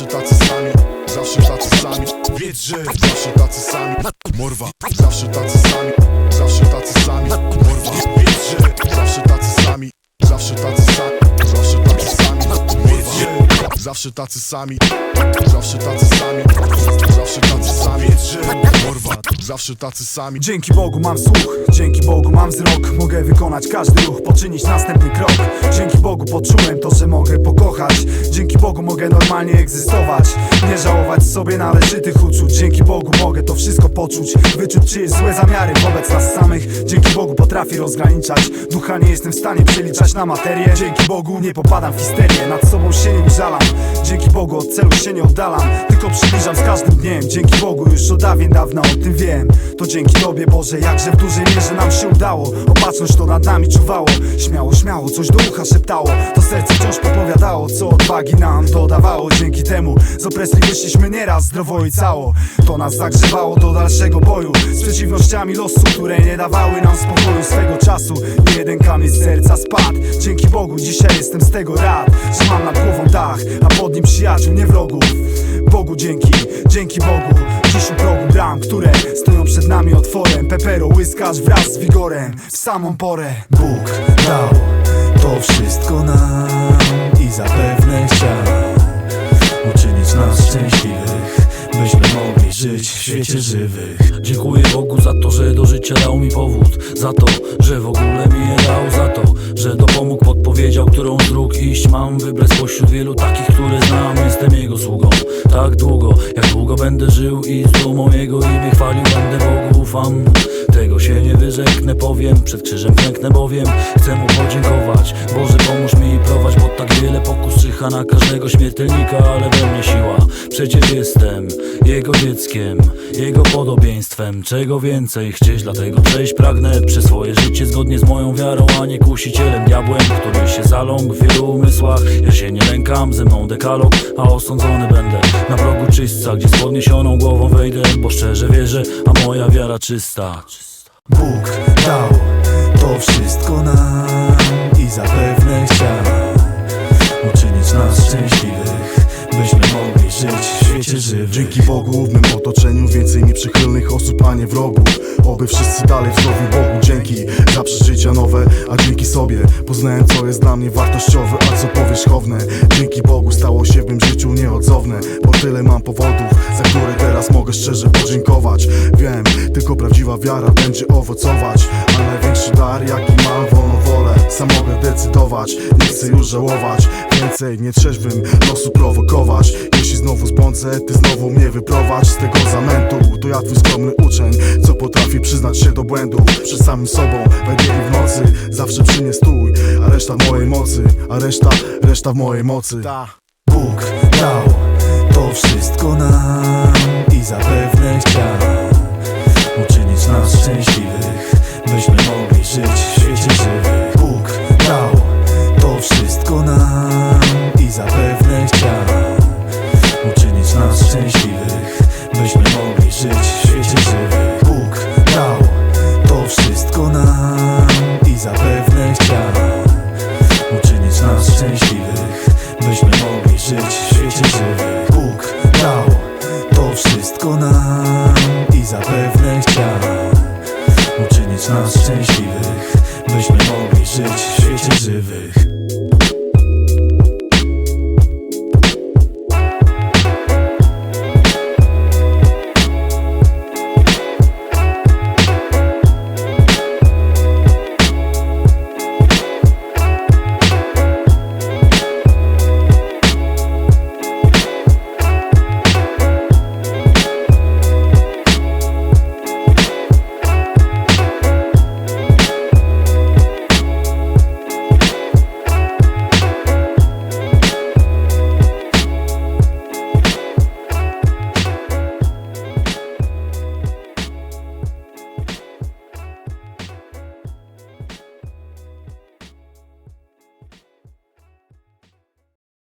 Zawsze tacy sami, zawsze tacy sami Wiedz, że zawsze tacy sami Morwa, zawsze tacy sami Zawsze tacy sami Morwa, wiedz, że zawsze tacy sami Zawsze tacy sami Zawsze tacy sami że zawsze tacy sami Zawsze tacy sami Zawsze tacy sami Morwa, zawsze tacy sami. Dzięki Bogu mam słuch, dzięki Bogu mam wzrok. Mogę wykonać każdy ruch, poczynić następny krok. Dzięki Bogu poczułem to, że mogę pokochać. Dzięki Bogu mogę normalnie egzystować. Nie żałować sobie należytych uczuć. Dzięki Bogu mogę to wszystko poczuć. Wyczuć czyjeś złe zamiary wobec nas samych. Dzięki Bogu potrafię rozgraniczać. Ducha nie jestem w stanie przeliczać na materię. Dzięki Bogu nie popadam w histerię. Nad sobą się nie żalam Dzięki Bogu od celu się nie oddalam. Tylko przybliżam z każdym dniem. Dzięki Bogu już od dawien dawna o tym wiem To dzięki Tobie Boże, jakże w dużej mierze nam się udało. Opatrzność to nad nami czuwało. Śmiało, śmiało, coś do ucha szeptało. To serce wciąż podpowiadało Co odwagi nam to dawało. Dzięki temu z opresji wyszliśmy nieraz zdrowo i cało. To nas zagrzewało do dalszego boju. Z przeciwnościami losu, które nie dawały nam spokoju swego czasu. Nie jeden kamień z serca spadł. Dzięki Bogu dzisiaj jestem z tego rad Że mam nad głową dach, a pod nim przyjaciół, nie wrogów. Bogu dzięki, dzięki Bogu Dziś u progu bram, które stoją przed nami otworem. Pepero łyskasz wraz z wigorem W samą porę. Bóg dał to wszystko nam I zapewne chciał Uczynić nas szczęśliwych Byśmy mogli żyć w świecie żywych. Dziękuję Bogu za to, że do życia dał mi powód Za to, że w ogóle mi je dał Za to, że dopomógł, podpowiedział, którą z dróg iść Mam wybrać spośród wielu takich, które znam. Jestem Jego sługą tak długo Jak długo będę żył i z dumą Jego imię chwalił. Będę Bogu ufam Się nie wyrzeknę, powiem. Przed krzyżem klęknę bowiem. Chcę Mu podziękować. Boże pomóż mi prowadź Bo tak wiele pokus czyha na każdego śmiertelnika Ale we mnie siła. Przecież jestem Jego dzieckiem Jego podobieństwem. Czego więcej chcieć Dlatego przejść pragnę. Przez swoje życie zgodnie z moją wiarą A nie kusicielem diabłem Który się zaląkł w wielu umysłach. Ja się nie lękam Ze mną dekalog A osądzony będę. Na progu czystca Gdzie z podniesioną głową wejdę Bo szczerze wierzę A moja wiara czysta Bóg dał to wszystko nam I zapewne chciał Uczynić nas szczęśliwych Byśmy mogli żyć w świecie żywych. Dzięki Bogu w mym otoczeniu więcej mi przychylnych osób, a nie wrogów. Oby wszyscy dalej wzrowi Bogu dzięki za przeżycia nowe A dzięki sobie poznałem co jest dla mnie wartościowe, a co powierzchowne. Dzięki Bogu stało się w mym życiu nieodzowne Bo tyle mam powodów, za które teraz mogę szczerze podziękować. Wiem, tylko prawdziwa wiara będzie owocować. A największy dar jaki mam, wolną wolę Sam mogę decydować, nie chcę już żałować Więcej nietrzeźwym losu prowokować. Jeśli znowu zbłądzę, ty znowu mnie wyprowadź. Z tego zamętu To ja twój skromny uczeń, co potrafi przyznać się do błędów Przed samym sobą, we w nocy Zawsze przy mnie stój, a reszta w mojej mocy A reszta, reszta w mojej mocy. Bóg dał to wszystko nam I zapewne chciał Uczynić nas szczęśliwych Byśmy mogli żyć I zapewne chciał Uczynić nas szczęśliwych Byśmy mogli żyć w świecie żywych